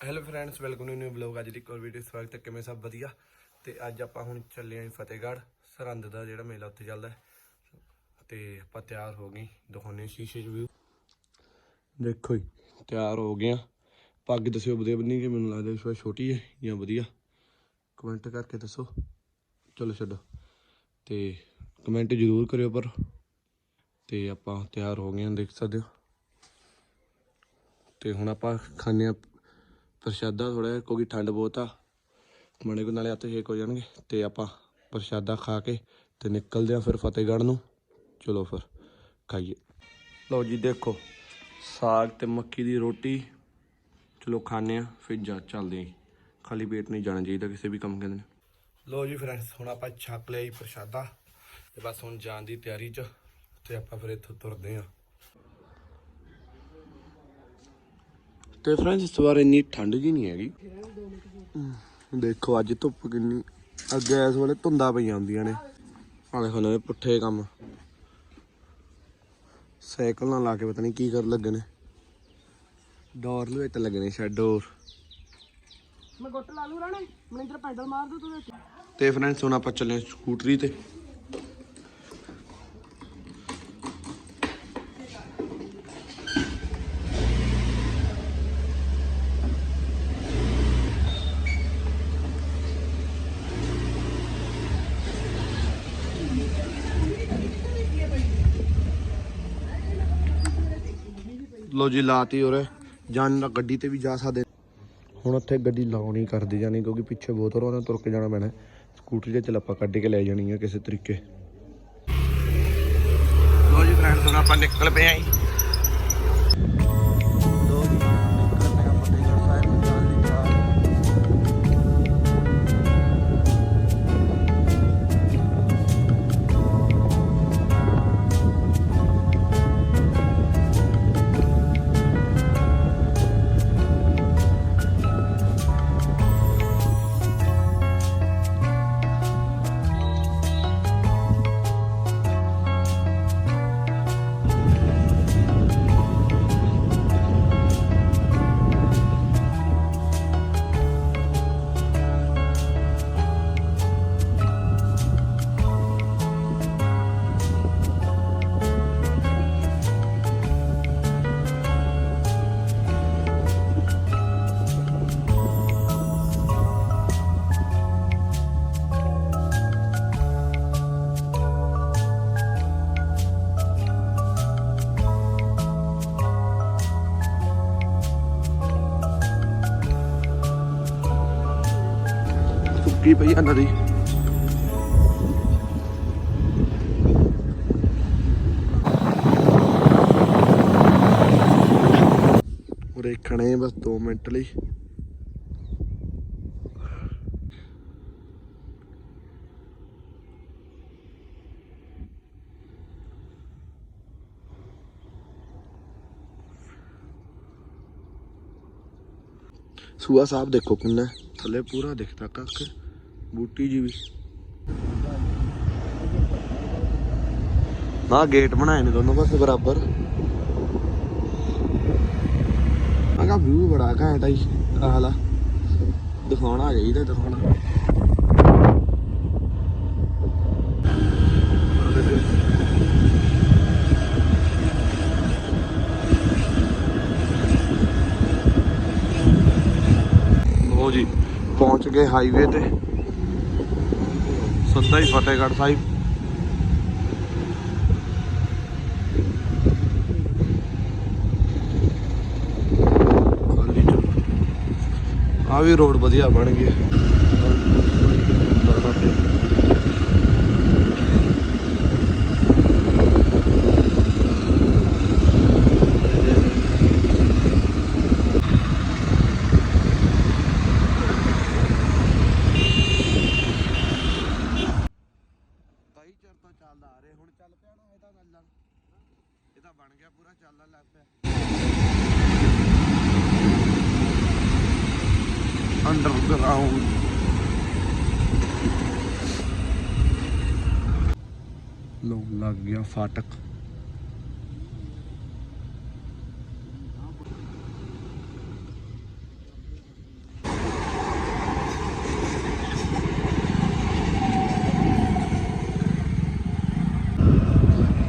Hello friends welcome to new blog ਅੱਜ ਦੀ ਇੱਕ ਹੋਰ ਵੀਡੀਓ ਸਵਾਗਤ ਹੈ ਕਿਵੇਂ ਸਭ ਵਧੀਆ? ਤੇ ਅੱਜ ਆਪਾਂ ਹੁਣ ਚੱਲੇ ਆਂ ਫਤਿਹਗੜ੍ਹ। ਸਰਹੰਦ ਦਾ ਜਿਹੜਾ ਮੇਲਾ ਉੱਥੇ ਚੱਲਦਾ ਹੈ। ਤੇ ਆਪਾਂ ਤਿਆਰ ਹੋ ਗਏ ਦਿਖਾਉਣੇ ਸ਼ੀਸ਼ੇ 'ਚ ਵੀ ਦੇਖੋ ਜੀ, ਤਿਆਰ ਹੋ ਗਏ ਆ। ਪੱਗ ਦੱਸਿਓ ਵਧੀਆ ਬੰਨੀ ਕਿ ਮੈਨੂੰ ਲੱਗਦਾ ਇਸ ਵਾਰ ਛੋਟੀ ਹੈ ਜਾਂ ਵਧੀਆ। ਕਮੈਂਟ ਕਰਕੇ ਦੱਸੋ। ਚਲੋ ਛੱਡੋ। ਤੇ ਕਮੈਂਟ ਜ਼ਰੂਰ ਕਰਿਓ ਪਰ। ਤੇ ਆਪਾਂ ਤਿਆਰ ਹੋ ਗਏ ਆ, ਦੇਖ ਸਕਦੇ ਹੋ। ਤੇ ਹੁਣ ਆਪਾਂ ਖਾਣੇ ਆ ਪ੍ਰਸ਼ਾਦਾ ਥੋੜਾ ਜਿਹਾ, ਕਿਉਂਕਿ ਠੰਡ ਬਹੁਤ ਆ। ਮਣੇ ਕੋ ਨਾਲੇ ਹੱਥ ਛੇਕ ਹੋ ਜਾਣਗੇ। ਤੇ ਆਪਾਂ ਪ੍ਰਸ਼ਾਦਾ ਖਾ ਕੇ ਤੇ ਨਿਕਲਦੇ ਆ ਫਿਰ ਫਤਿਹਗੜ੍ਹ ਨੂੰ। ਚਲੋ ਫਿਰ, ਖਾਈਏ। ਲਓ ਜੀ, ਦੇਖੋ, ਸਾਗ ਤੇ ਮੱਕੀ ਦੀ ਰੋਟੀ। ਚਲੋ ਖਾਣੇ ਆ ਫਿਰ ਜਾ ਚੱਲਦੇ ਆਂ ਖਾਲੀ ਪੇਟ ਨਹੀਂ ਜਾਣਾ ਚਾਹੀਦਾ ਕਿਸੇ ਵੀ ਕੰਮ ਕਹਿੰਦੇ ਨੇ। ਲਓ ਜੀ ਫਰੈਂਡਸ ਹੁਣ ਆਪਾਂ ਛੱਕ ਲਿਆ ਜੀ ਪ੍ਰਸ਼ਾਦਾ। ਤੇ ਬਸ ਹੁਣ ਜਾਣ ਦੀ ਤਿਆਰੀ 'ਚ ਤੇ ਆਪਾਂ ਫਿਰ ਇੱਥੋਂ ਤੁਰਦੇ ਆਂ ਤੇ ਫਰੈਂਡਸ ਇਸ ਵਾਰ ਇੰਨੀ ਠੰਡ ਜੀ ਨਹੀਂ ਹੈਗੀ। ਦੇਖੋ ਅੱਜ ਧੁੱਪ ਕਿੰਨੀ ਅੱਗੇ ਇਸ ਵੇਲੇ ਧੁੰਦਾਂ ਪਈਆਂ ਹੁੰਦੀਆਂ ਨੇ। ਆ ਦੇਖੋ ਨਵੇਂ ਪੁੱਠੇ ਕੰਮ। ਸਾਈਕਲ ਨਾਲ ਲਾ ਕੇ ਪਤਾ ਨਹੀਂ ਕੀ ਕਰ ਲੱਗੇ ਨੇ। ਡੋਰ ਲਵੇ ਤੇ ਲੱਗੇ ਨੇ ਸ਼ੈਡੋ ਮੈਂ ਗੁੱਟ ਲਾ ਲੂ ਰਾਣੇ ਮਨਿੰਦਰ ਪੈਡਲ ਮਾਰ ਦੂ ਤੂੰ ਤੇ ਫਰੈਂਡਸ ਹੁਣ ਆਪਾਂ ਚੱਲੇ ਸਕੂਟਰੀ ਤੇ। ਲੋ ਜੀ ਲਾਤੀ ਉਰੇ। ਜਾਣ ਨਾਲ ਗੱਡੀ ਤੇ ਵੀ ਜਾ ਸਕਦੇ। ਹੁਣ ਉੱਥੇ ਗੱਡੀ ਲਾਉਣੀ ਕਰਦੀ ਜਾਣੀ ਕਿਉਂਕਿ ਪਿੱਛੇ ਬਹੁਤ ਰੋਣਾ ਤੁਰ ਕੇ ਜਾਣਾ ਪੈਣਾ। ਸਕੂਟਰੀ ਤੇ ਚੱਲ ਆਪਾਂ ਕੱਢ ਕੇ ਲੈ ਜਾਣੀ ਆ ਕਿਸੇ ਤਰੀਕੇ। ਲੋ ਜੀ ਫਰੈਂਡਸ ਹੁਣ ਆਪਾਂ ਨਿਕਲ ਪਏ ਆਂ ਸੁੱਕੀ ਪਈ ਆ ਨਦੀ? ਉਰੇ ਖਣੇ ਬਸ 2 ਮਿੰਟ ਲਈ। ਸੂਆ ਸਾਹਿਬ ਦੇਖੋ ਕਿੰਨਾ ਥੱਲੇ ਪੂਰਾ ਦਿਖਦਾ ਕੱਖ। ਬੂਟੀ ਜੀ ਵੀ। ਨਾ ਗੇਟ ਬਣਾਏ ਨੇ ਦੋਨੋਂ ਪਾਸੇ ਬਰਾਬਰ। ਆਗਾ ਵਿਊ ਬੜਾ ਘੈਂਟ ਆਈ ਆਹਲਾ ਦਿਖਾਉਣਾ ਚਾਹੀਦਾ, ਦਿਖਾਉਣਾ। ਲੋ ਜੀ, ਪਹੁੰਚ ਗਏ ਹਾਈਵੇ ਤੇ। ਸਿੱਧਾ ਹੀ ਫਤਿਹਗੜ੍ਹ ਸਾਹਿਬ। ਆ ਵੀ ਰੋਡ ਵਧੀਆ ਬਣ ਗਈ लग गया फाटक।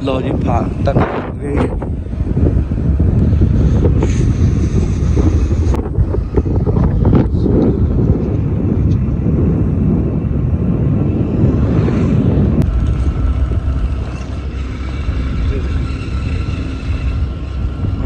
लो जी फाटक।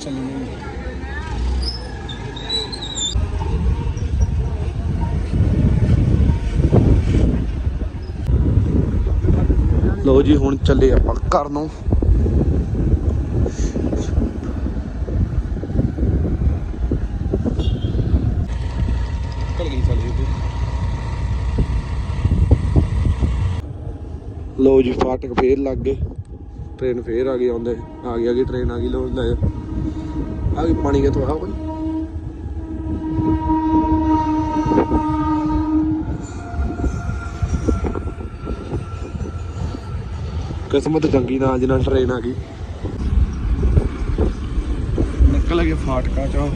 ਜੀ ਲਓ ਜੀ, ਹੁਣ ਚੱਲੇ ਆਪਾਂ ਘਰ ਨੂੰ। ਲੋ ਜੀ, ਫਾਟਕ ਫੇਰ ਲੱਗ ਗਏ। ਟ੍ਰੇਨ ਫੇਰ ਆ ਗਈ, ਆਉਂਦੇ ਆ ਗਈ ਆ ਗਈ, ਟ੍ਰੇਨ ਆ ਗਈ ਲੋ ਲੈ। ਆ ਗਈ ਪਾਣੀ ਕਿੱਥੋਂ ਆ ਕੋਈ ਕਿਸਮਤ ਚੰਗੀ ਨਾ ਜਿਹਨਾਂ ਟ੍ਰੇਨ ਆ ਗਈ। ਨਿਕਲ ਗਏ ਫਾਟਕਾ ਚੋਂ।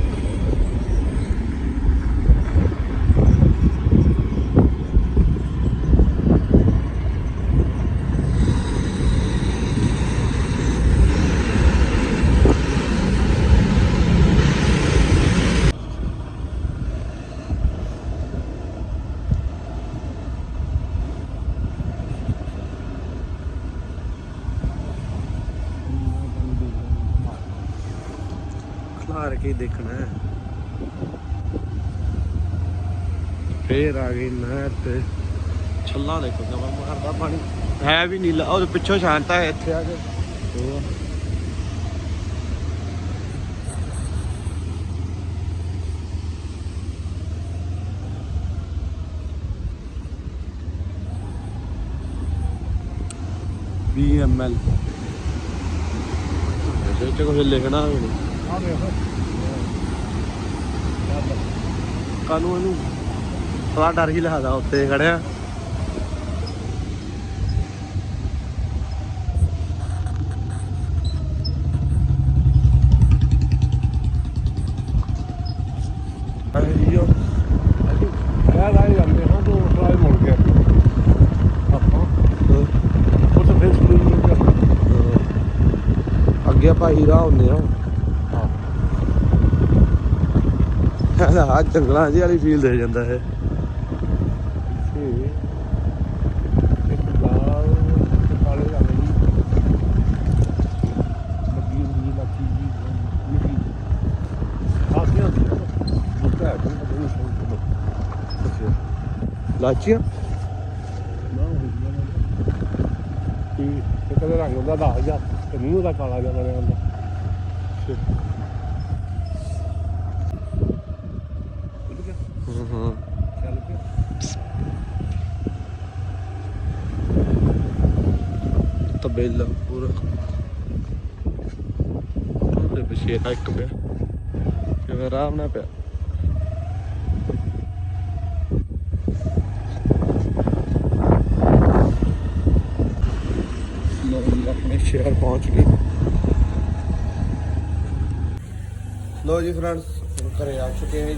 ਕੇ ਦੇਖਣਾ ਹੈ। ਫੇਰ ਆ ਗਈ ਨਹਿਰ ਤੇ। ਛੱਲਾ ਦੇਖੋ ਜਮਾ ਮਾਰਦਾ ਪਾਣੀ। ਹੈ ਵੀ ਨੀਲਾ ਉਹ ਪਿੱਛੋਂ ਸ਼ਾਂਤਾ ਹੈ ਇੱਥੇ ਆ ਕੇ। BML ਇਹਦੇ ਚ ਕੁਝ ਲਿਖਣਾ ਵੀ ਨਹੀਂ ਕਾਨੂੰ ਇਹਨੂੰ ਥੋੜਾ ਡਰ ਹੀ ਲੱਗਦਾ ਉੱਤੇ ਖੜਿਆ। ਨੂੰ ਅੱਗੇ ਆਪਾਂ ਹੀਰਾ ਹੁੰਦੇ ਆ ਹਾਂ ਆ ਜੰਗਲਾਂ ਜਿਹੀ ਵਾਲੀ ਫੀਲ ਦੇ ਜਾਂਦਾ ਹੈ ਦੀ ਜੀ ਲਾਚੀਆਂ? ਨਾ ਹੋਈ ਕੀ ਤੇ ਕਦੇ ਰੰਗ ਹੁੰਦਾ ਦਾ ਜਾ ਤੇ ਮੂੰਹ ਦਾ ਕਾਲਾ ਜਿਹਾ ਬਣਿਆ ਹੁੰਦਾ ਉੱਡ ਗਿਆ ਹਾਂ ਹਾਂ ਚੱਲ ਪਿਆ ਤਬੇਲਾ ਪੂਰਾ ਉਹਦੇ ਪਿੱਛੇ ਇੱਕ ਪਿਆ ਕਿਵੇਂ ਆਰਾਮ ਨਾਲ ਪਿਆ ਲੋ ਜੀ ਆਪਣੇ ਸ਼ਹਿਰ ਪਹੁੰਚ ਗਏ ਲੋ ਜੀ ਫਰੈਂਡਸ ਘਰੇ ਆ ਚੁੱਕੇ ਹਾਂ